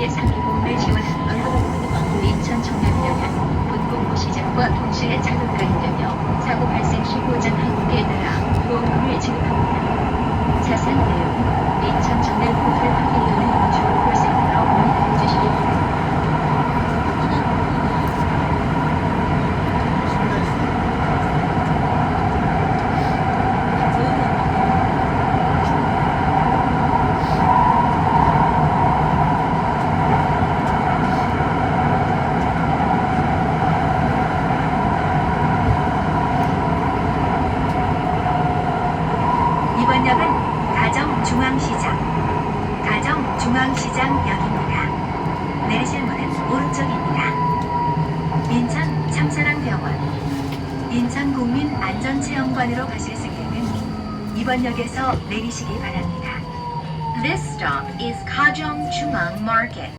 예상기 공배 지원은 인천 청남대는 본공부 시작과 동시에 자동가입되며 사고 발생 시 보장 항목에 따라 보험금을 지급합니다. 자세한 내용은 인천 정례 포털 확인료는 주 콜센터로 문의해 주시기 바랍니다. 이번 역은 가정 중앙시장, 가정 중앙시장역입니다. 내리실 문은 오른쪽입니다. 인천 참사랑병원, 인천국민안전체험관으로 가실 승객은 이번 역에서 내리시기 바랍니다. This stop is Kajong Chumang Market.